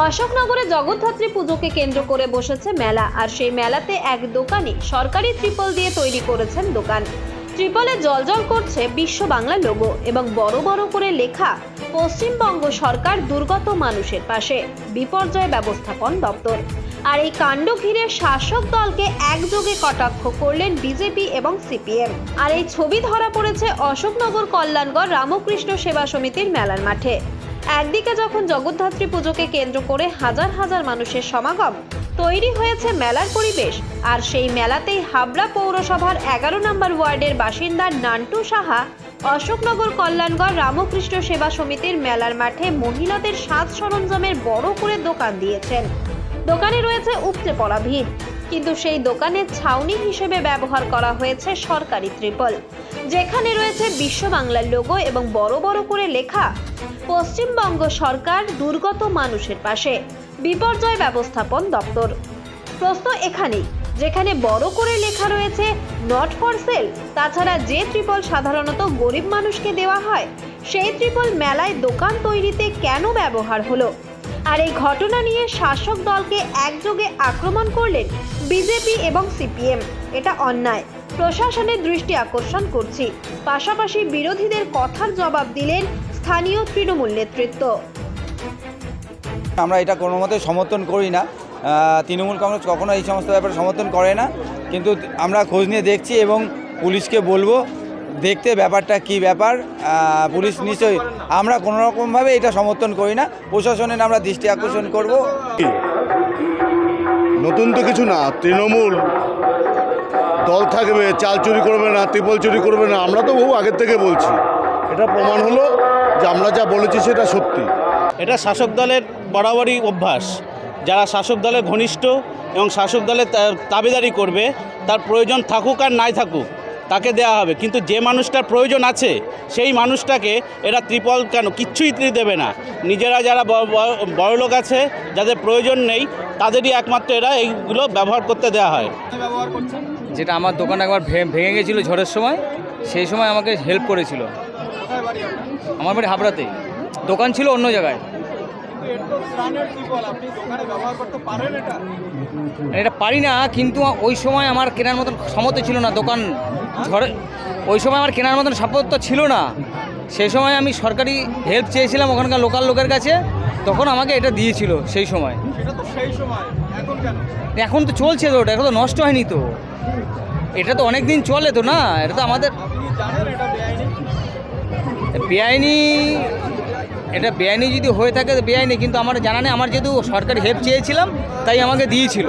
অশোকনগরে জগদ্ধাত্রী পুজোকে কেন্দ্র করে বসেছে মেলা, আর সেই মেলাতে এক দোকানি সরকারি ত্রিপল দিয়ে তৈরি করেছেন দোকান। ত্রিপলে জলজল করছে বিশ্ব বাংলা লোগো এবং বড় বড় করে লেখা, পশ্চিমবঙ্গ সরকার দুর্গত মানুষের পাশে, বিপর্যয় ব্যবস্থাপন দপ্তর। আর এই কাণ্ড ঘিরে শাসক দলকে একযোগে কটাক্ষ করলেন বিজেপি এবং সিপিএম। আর এই ছবি ধরা পড়েছে অশোকনগর কল্যাণগড় রামকৃষ্ণ সেবা সমিতির মেলার মাঠে। একদিকে যখন জগদ্ধাত্রী পুজোকে কেন্দ্র করে হাজার হাজার মানুষের সমাগম, তৈরি হয়েছে মেলার পরিবেশ। আর সেই মেলাতেই হাবড়া পৌরসভার এগারো নম্বর ওয়ার্ডের বাসিন্দা নান্টু সাহা, অশোকনগর কল্যাণগড় রামকৃষ্ণ সেবা সমিতির মেলার মাঠে মহিলাদের সাজ সরঞ্জামের বড় করে দোকান দিয়েছেন। দোকানে রয়েছে উপচে পড়া ভিড়। কিন্তু সেই দোকানের ছাউনি হিসেবে ব্যবহার করা হয়েছে সরকারি ত্রিপল। যেখানে রয়েছে বিশ্ব বাংলার লোগো এবং বড় বড় করে লেখা, পশ্চিমবঙ্গ সরকার দুর্গত মানুষের পাশে, বিপর্যয় ব্যবস্থাপন দপ্তর। প্রশ্ন এখানেই, যেখানে বড় করে লেখা রয়েছে নট ফর সেল তাছাড়া যে ত্রিপল সাধারণত গরিব মানুষকে দেওয়া হয়, সেই ত্রিপল মেলায় দোকান তৈরিতে কেন ব্যবহার হলো? আর এই ঘটনা নিয়ে শাসক দলকে একযোগে আক্রমণ করলেন বিজেপি এবং সিপিএম। এটা অন্যায়। প্রশাসনের দৃষ্টি আকর্ষণ করছি। পাশাপাশি বিরোধীদের কথার জবাব দিলেন স্থানীয় তৃণমূল নেতৃত্ব। আমরা এটা কোনো মতে সমর্থন করি না। তৃণমূল কংগ্রেস কখনো এই সমস্ত ব্যাপারে সমর্থন করে না। কিন্তু আমরা খোঁজ নিয়ে দেখছি এবং পুলিশকে বলব দেখতে ব্যাপারটা কি ব্যাপার? পুলিশ নিশ্চয়ই আমরা কোনো রকমভাবে এটা সমর্থন করি না। প্রশাসনের আমরা দৃষ্টি আকর্ষণ করব। নতুন তো কিছু না তৃণমূল। দল থাকবে চাল চুরি করবে না ত্রিপল চুরি করবে না আমরা তো বহু আগের থেকে বলছি। এটা প্রমাণ হলো যে আমরা যা বলেছি সেটা সত্যি। এটা শাসক দলের বরাবরই অভ্যাস। যারা শাসক দলের ঘনিষ্ঠ এবং শাসক দলের তা- দাবিদারি করবে তার প্রয়োজন থাকুক আর নাই থাকুক। তাকে দেওয়া হবে। কিন্তু যে মানুষটার প্রয়োজন আছে, সেই মানুষটাকে এরা ত্রিপল কেন? কিচ্ছুই দেবে না। নিজেরা যারা ব- ব- বড় লোক আছে, যাদের প্রয়োজন নেই, তাদেরই একমাত্র এরা এইগুলো ব্যবহার করতে দেওয়া হয়। যেটা আমার দোকান একবার ভেঙে গেছিল ঝড়ের সময়, সেই সময় আমাকে হেল্প করেছিল। আমার বাড়ি হাবড়াতে দোকান ছিল অন্য জায়গায়। এটা? পারি না কিন্তু ওই সময় আমার কেনার মতন সামর্থ্য ছিল না। দোকান ঝড়ে ওই সময় আমার কেনার মতন সামর্থ্য ছিল না। সেই সময় আমি সরকারি হেল্প চেয়েছিলাম ওখানকার লোকাল লোকের কাছে। তখন আমাকে এটা দিয়েছিল সেই সময়। এখন তো চলছে তো ওটা এখন তো নষ্ট হয়নি তো। এটা তো অনেক দিন চলে তো না এটা তো আমাদের বেআইনি এটা বেআইনি যদি হয়ে থাকে বেআইনি, কিন্তু আমার জানা নেই, আমার যেহেতু সরকারি হেল্প চেয়েছিলাম, তাই আমাকে দিয়েছিল।